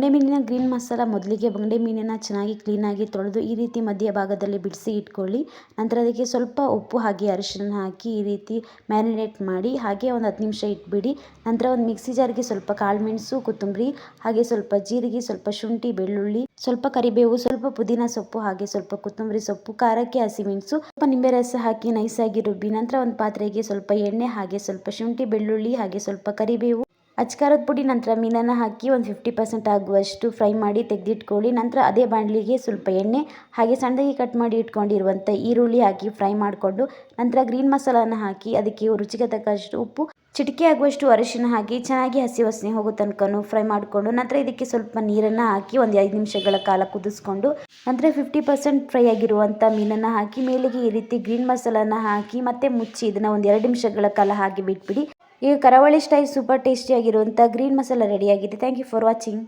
ಬಂಗಡೆ ಮೀನಿನ ಗ್ರೀನ್ ಮಸಾಲ ಮೊದಲಿಗೆ ಬಂಗಡೆ ಮೀನನ್ನು ಚೆನ್ನಾಗಿ ಕ್ಲೀನಾಗಿ ತೊಳೆದು ಈ ರೀತಿ ಮಧ್ಯ ಭಾಗದಲ್ಲಿ ಬಿಡಿಸಿ ಇಟ್ಕೊಳ್ಳಿ. ನಂತರ ಅದಕ್ಕೆ ಸ್ವಲ್ಪ ಉಪ್ಪು ಹಾಗೆ ಅರಿಶಿನ ಹಾಕಿ ಈ ರೀತಿ ಮ್ಯಾರಿನೇಟ್ ಮಾಡಿ, ಹಾಗೆ ಒಂದು ಹತ್ತು ನಿಮಿಷ ಇಟ್ಬಿಡಿ. ನಂತರ ಒಂದು ಮಿಕ್ಸಿ ಜಾರ್ಗೆ ಸ್ವಲ್ಪ ಕಾಳುಮೆಣಸು ಕೊತ್ತಂಬರಿ, ಹಾಗೆ ಸ್ವಲ್ಪ ಜೀರಿಗೆ, ಸ್ವಲ್ಪ ಶುಂಠಿ, ಬೆಳ್ಳುಳ್ಳಿ, ಸ್ವಲ್ಪ ಕರಿಬೇವು, ಸ್ವಲ್ಪ ಪುದೀನ ಸೊಪ್ಪು, ಹಾಗೆ ಸ್ವಲ್ಪ ಕೊತ್ತಂಬರಿ ಸೊಪ್ಪು, ಖಾರಕ್ಕೆ ಹಸಿಮೆಣಸು ಸ್ವಲ್ಪ ನಿಂಬೆ ರಸ ಹಾಕಿ ನೈಸಾಗಿ ರುಬ್ಬಿ. ನಂತರ ಒಂದು ಪಾತ್ರೆಗೆ ಸ್ವಲ್ಪ ಎಣ್ಣೆ, ಹಾಗೆ ಸ್ವಲ್ಪ ಶುಂಠಿ, ಬೆಳ್ಳುಳ್ಳಿ, ಹಾಗೆ ಸ್ವಲ್ಪ ಕರಿಬೇವು. ಅಚ್ಕಾರದ ಪುಡಿ ನಂತರ ಮೀನನ್ನು ಹಾಕಿ ಒಂದು ಫಿಫ್ಟಿ ಪರ್ಸೆಂಟ್ ಆಗುವಷ್ಟು ಫ್ರೈ ಮಾಡಿ ತೆಗೆದಿಟ್ಕೊಳ್ಳಿ. ನಂತರ ಅದೇ ಬಾಣಲಿಗೆ ಸ್ವಲ್ಪ ಎಣ್ಣೆ, ಹಾಗೆ ಸಣ್ಣದಾಗಿ ಕಟ್ ಮಾಡಿ ಇಟ್ಕೊಂಡಿರುವಂಥ ಈರುಳ್ಳಿ ಹಾಕಿ ಫ್ರೈ ಮಾಡಿಕೊಂಡು ನಂತರ ಗ್ರೀನ್ ಮಸಾಲಾನ ಹಾಕಿ ಅದಕ್ಕೆ ರುಚಿಗೆ ತಕ್ಕಷ್ಟು ಉಪ್ಪು, ಚಿಟಿಕೆ ಆಗುವಷ್ಟು ಅರಿಶಿನ ಹಾಕಿ ಚೆನ್ನಾಗಿ ಹಸಿ ವಾಸನೆ ಹೋಗೋ ತನಕನು ಫ್ರೈ ಮಾಡಿಕೊಂಡು ನಂತರ ಇದಕ್ಕೆ ಸ್ವಲ್ಪ ನೀರನ್ನು ಹಾಕಿ ಒಂದು ಐದು ನಿಮಿಷಗಳ ಕಾಲ ಕುದಿಸ್ಕೊಂಡು ನಂತರ ಫಿಫ್ಟಿ ಪರ್ಸೆಂಟ್ ಫ್ರೈ ಆಗಿರುವಂಥ ಮೀನನ್ನು ಹಾಕಿ ಮೇಲಿಗೆ ಈ ರೀತಿ ಗ್ರೀನ್ ಮಸಾಲಾನ ಹಾಕಿ ಮತ್ತೆ ಮುಚ್ಚಿ ಇದನ್ನು ಒಂದು ಎರಡು ನಿಮಿಷಗಳ ಕಾಲ ಹಾಗೆ ಬಿಟ್ಬಿಡಿ. ಈಗ ಕರಾವಳಿ ಸ್ಟೈಲ್ ಸೂಪರ್ ಟೇಸ್ಟಿಯಾಗಿರುವಂಥ ಗ್ರೀನ್ ಮಸಾಲ ರೆಡಿಯಾಗಿದೆ ಥ್ಯಾಂಕ್ ಯು ಫಾರ್ ವಾಚಿಂಗ್